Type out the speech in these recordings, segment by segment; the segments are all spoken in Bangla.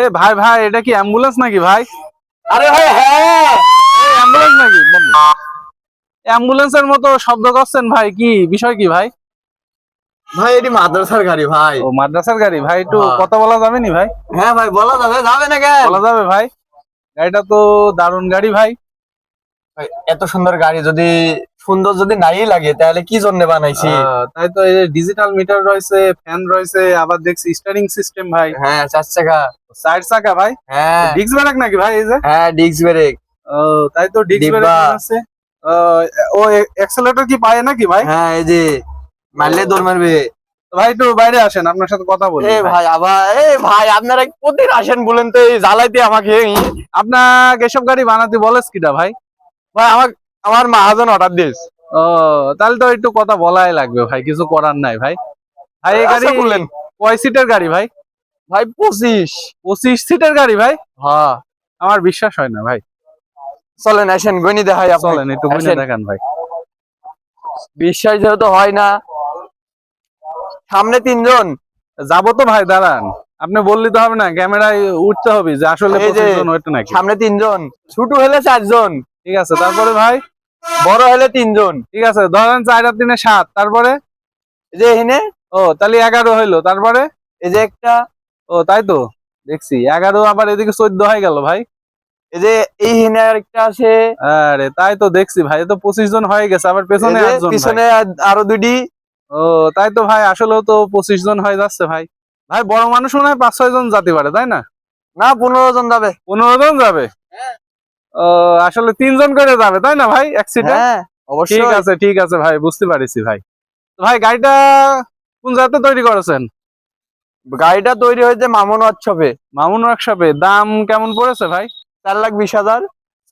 এ ভাই ভাই এটা কি অ্যাম্বুলেন্স নাকি ভাই? আরে ভাই হ্যাঁ। অ্যাম্বুলেন্স নাকি? অ্যাম্বুলেন্সের মতো শব্দ করছেন ভাই কি বিষয় কি ভাই? ভাই এটি মাদ্রাসার গাড়ি ভাই। ও মাদ্রাসার গাড়ি। ভাই একটু হ্যাঁ। কথা বলা যাবে নি ভাই? হ্যাঁ ভাই বলা যাবে যাবে না কেন? বলা যাবে ভাই। গাড়িটা তো দারুণ গাড়ি ভাই। ভাই, এত সুন্দর গাড়ি যদি সুন্দর যদি নাই লাগে তাহলে কি জন্য বানাইছি? তাই তো এই ডিজিটাল মিটার রয়েছে ফ্যান রয়েছে আবার দেখছি স্টারিং সিস্টেম ভাই। হ্যাঁ চার চাকা। চার চাকা ভাই? হ্যাঁ। ডিস্ক ব্রেক নাকি ভাই এই যে? হ্যাঁ ডিস্ক ব্রেক। ও তাই তো ডিস্ক ব্রেক। আছে। ও এক্সেলেটর কি পায় নাকি ভাই? হ্যাঁ এই যে মারলে দৌড় মারবে। তো ভাই একটু বাইরে আসেন আপনার সাথে কথা বলি। এ ভাই আবার এ ভাই আপনারা কোথায় আসেন বলেন তো এই জ্বালাইতে আমাকে আপনাকে এসব গাড়ি বানাতে বলেস কিটা ভাই? ভাই আমার আমার মাহাজন অর্ডার দিস। ও তাহলে তো একটু কথা বলাই লাগবে ভাই কিছু করার নাই ভাই। ভাই এই গাড়ি আচ্ছা, বললেন কয় সিটের গাড়ি ভাই? ভাই পঁচিশ। পঁচিশ সিটের গাড়ি ভাই? হ্যাঁ। আমার বিশ্বাস হয় না ভাই। চলেন আসেন গণি দেখাই চলেন একটু আসেন। দেখান ভাই। বিশ্বাস যেহেতু হয় না সামনে তিনজন। যাব তো ভাই দাঁড়ান। আপনি বললি তো হবে না ক্যামেরায় উঠতে হবে যে আসলে এই যে, 25 জন হইতো নাকি। সামনে তিনজন। ছোট হলে চারজন। ঠিক আছে তারপরে ভাই? বড় হলে তিনজন। ঠিক আছে ধরেন চার আর তিনে সাত তারপরে? এই যে এখানে? ও তাহলে এগারো হইল তারপরে? এই যে একটা। ও তাই তো? দেখছি এগারো আবার এদিকে চোদ্দ হয়ে গেল ভাই। এই যে এই হিনে আরেকটা আছে। আরে তাই তো দেখছি ভাই তো পঁচিশ জন হয়ে গেছে আবার পেছনে পিছনে আরও দুটি ও তাই তো ভাই আসলেও তো পঁচিশ জন হয়ে যাচ্ছে ভাই। ভাই বড় মানুষ মনে হয় পাঁচ ছয় জন যেতে পারে তাই না? না পনেরো জন যাবে। পনেরো জন যাবে? ও আসলে তিনজন করে যাবে তাই না ভাই? এক সিটে হ্যাঁ ঠিক আছে ঠিক আছে ভাই বুঝতে পারিছি ভাই। ভাই গাড়িটা কোন জায়গাতে তৈরি করেছেন? গাড়িটা তৈরি হয়েছে মামুন ওয়ার্কশপে। মামুন ওয়ার্কশপে। দাম কেমন পড়েছে ভাই? চার লাখ বিশ হাজার।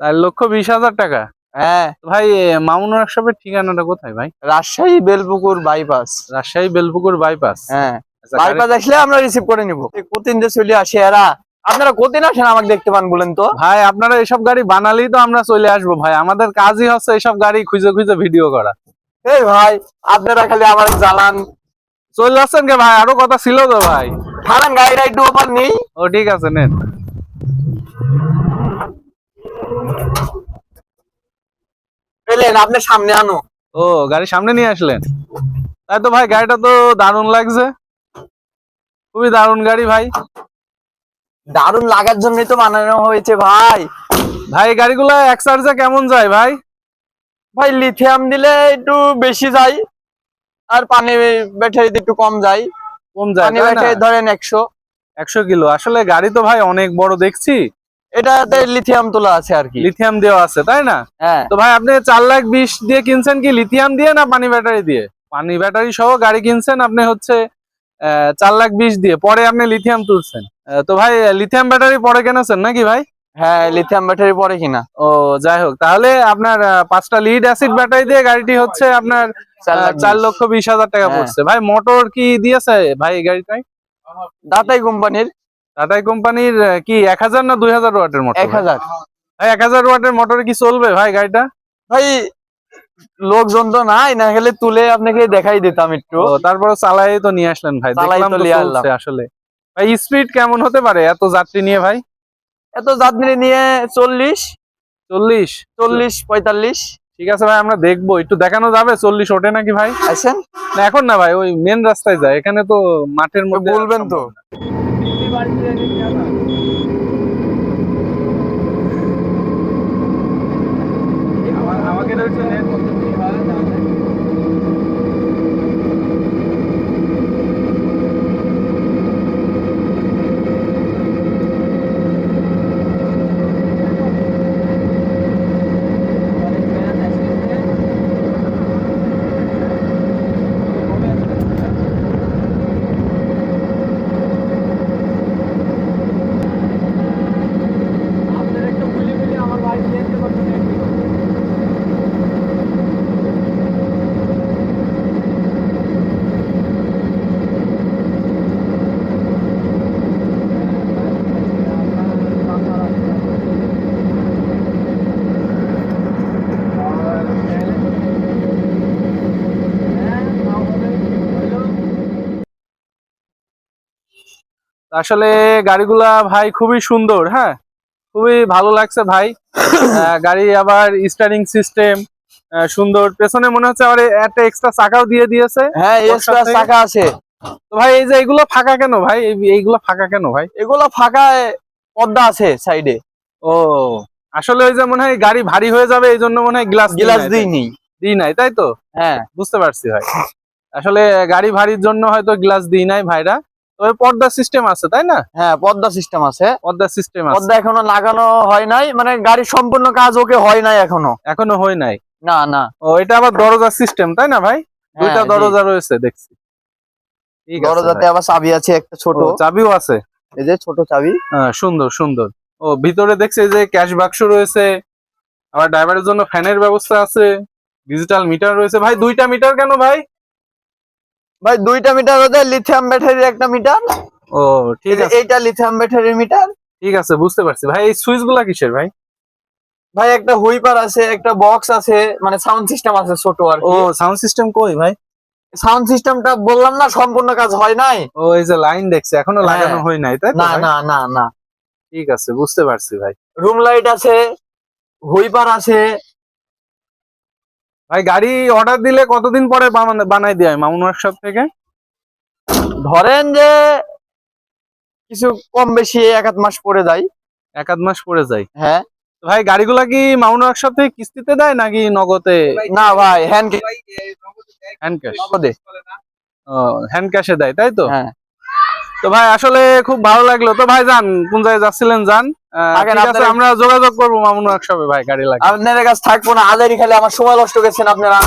চার লক্ষ বিশ হাজার টাকা? হ্যাঁ। ভাই মামুন ওয়ার্কশপের ঠিকানাটা কোথায় ভাই? রাজশাহী বেলপুকুর বাইপাস। রাজশাহী বেলপুকুর বাইপাস। হ্যাঁ। আচ্ছা, বাইপাস আসলে আমরা রিসিভ করে নিব। যে চলে আসে এরা আপনারা কতদিন আসেন আমাকে দেখতে পান বলেন তো? ভাই আপনারা এসব গাড়ি বানালেই তো আমরা চলে আসব ভাই। আমাদের কাজই হচ্ছে এসব গাড়ি খুঁজে খুঁজে ভিডিও করা। এই ভাই আপনারা খালি আমার জ্বালান। চলে যাচ্ছেন কে ভাই? আরও কথা ছিল তো ভাই। খালান গাড়িটা একটু ওপর নেই। ও ঠিক আছে নেন। পেলেন আপনি সামনে আনো। ও গাড়ি সামনে নিয়ে আসলেন? তাই তো ভাই গাড়িটা তো দারুণ লাগছে। খুবই দারুণ গাড়ি ভাই। দারুণ লাগার জন্যই তো বানানো হয়েছে ভাই। ভাই গাড়িগুলো এক চার্জে কেমন যায় ভাই? ভাই লিথিয়াম দিলে একটু বেশি যায় আর পানি ব্যাটারিতে একটু কম যায়। কম যায় পানি ব্যাটারি ধরেন একশো। একশো কিলো। আসলে গাড়ি তো ভাই অনেক বড় দেখছি। এটাতে লিথিয়াম তোলা আছে আর কি। লিথিয়াম দেওয়া আছে তাই না? হ্যাঁ। তো ভাই আপনি চার লাখ বিশ দিয়ে কিনছেন কি লিথিয়াম দিয়ে না পানি ব্যাটারি দিয়ে? পানি ব্যাটারি সহ গাড়ি কিনছেন আপনি হচ্ছে চার লাখ বিশ দিয়ে। পরে আপনি লিথিয়াম তুলছেন। তো ভাই লিথিয়াম ব্যাটারি পরে কিনেছেন নাকি ভাই? হ্যাঁ লিথিয়াম ব্যাটারি পরে কিনা। ও যাই হোক তাহলে আপনার পাঁচটা লিড অ্যাসিড ব্যাটারি দিয়ে গাড়িটি হচ্ছে আপনার চার। লক্ষ বিশ হাজার টাকা হ্যাঁ। পড়ছে। ভাই মোটর কি দিয়েছে ভাই এই গাড়িটাই দাতাই কোম্পানির। টাটাই কোম্পানির কি এক হাজার না দুই হাজার ওয়াটের মোটর এক হাজার। ভাই এক হাজার ওয়াটের মোটরে কি চলবে ভাই গাড়িটা? ভাই লোকজন তো নাই না গেলে তুলে আপনাকে দেখাই দিতাম একটু। তারপরে চালাই তো নিয়ে আসলেন ভাই দেখলাম তো তো চলছে আসলে। ভাই স্পিড কেমন হতে পারে এত যাত্রী নিয়ে ভাই? এত যাত্রী নিয়ে চল্লিশ। চল্লিশ? চল্লিশ পঁয়তাল্লিশ। ঠিক আছে ভাই আমরা দেখব। একটু দেখানো যাবে? চল্লিশ ওঠে নাকি ভাই? আছেন? না এখন না ভাই ওই মেন রাস্তায় যায়। এখানে তো মাঠের মধ্যে বলবেন তো। আমাকে আসলে গাড়িগুলা ভাই খুবই সুন্দর হ্যাঁ? খুবই ভালো লাগছে ভাই। গাড়ি আবার স্টারিং সিস্টেম সুন্দর। পেছনে মনে হচ্ছে আবার একটা এক্সট্রা চাকাও দিয়ে দিয়েছে। হ্যাঁ এক্সট্রা চাকা আছে। তো ভাই এই যে এগুলো ফাঁকা কেন ভাই? এইগুলো ফাঁকা কেন ভাই? এগুলো ফাঁকায় পর্দা আছে সাইডে ও আসলে ওই যে মনে হয় গাড়ি ভারী হয়ে যাবে এই জন্য মনে হয় গ্লাস গ্লাস দিইনি দিই নাই তাই তো? হ্যাঁ। বুঝতে পারছি ভাই। আসলে গাড়ি ভারীর জন্য হয়তো গ্লাস দিই নাই ভাইরা। তবে পর্দা সিস্টেম আছে তাই না? হ্যাঁ পর্দা সিস্টেম আছে। পর্দা সিস্টেম আছে। পর্দা এখনও লাগানো হয় নাই মানে গাড়ির সম্পূর্ণ কাজ ওকে হয় নাই এখনও। এখনও হয় নাই? না না। ও এটা আবার দরজা সিস্টেম তাই না ভাই? দুইটা হ্যাঁ, দরজা রয়েছে দেখছি। দরজাতে আবার চাবি আছে একটা ছোট। চাবিও আছে? এই যে ছোট চাবি। হ্যাঁ, সুন্দর সুন্দর। ও ভিতরে দেখছি যে ক্যাশ বাক্স রয়েছে। আবার ড্রাইভারের জন্য ফ্যানের ব্যবস্থা আছে। ডিজিটাল মিটার রয়েছে। ভাই দুইটা মিটার কেন ভাই? ভাই দুইটা মিটার ওদের লিথিয়াম ব্যাটারির একটা মিটার। ও ঠিক আছে। এইটা লিথিয়াম ব্যাটারির মিটার। ঠিক আছে বুঝতে পারছি। ভাই এই সুইচগুলা কিসের ভাই? ভাই একটা হুইপার আছে একটা বক্স আছে মানে সাউন্ড সিস্টেম আছে ছোট আর ও সাউন্ড সিস্টেম কই ভাই? সাউন্ড সিস্টেমটা বললাম না সম্পূর্ণ কাজ হয় নাই। ও এই যে লাইন দেখছে এখনও হ্যাঁ। লাগানো হয় নাই তাই না না না না। ঠিক আছে বুঝতে পারছি ভাই। রুম লাইট আছে হুইপার আছে ভাই গাড়ি অর্ডার দিলে কতদিন পরে বানাই দেয় মামুন ওয়ার্কশপ থেকে? ধরেন যে কিছু কম বেশি এক আধ মাস পরে যায় এক আধ মাস পরে যায় হ্যাঁ। ভাই গাড়িগুলা কি মামুন ওয়ার্কশপ থেকে কিস্তিতে দেয় নাকি নগদে? না ভাই হ্যান্ড ক্যাশ হ্যান্ড ক্যাশ নগদে। হ্যান্ড ক্যাশে দেয় তাই তো? হ্যাঁ। তো ভাই আসলে খুব ভালো লাগল। তো ভাই যান কোন জায়গায় যাচ্ছিলেন যান। আমরা যোগাযোগ করব মামুন ওয়ার্কশপে ভাই গাড়ি লাগে আপনার কাছে থাকব না আদারি খালি আমার সময় নষ্ট গেছেন আপনারা।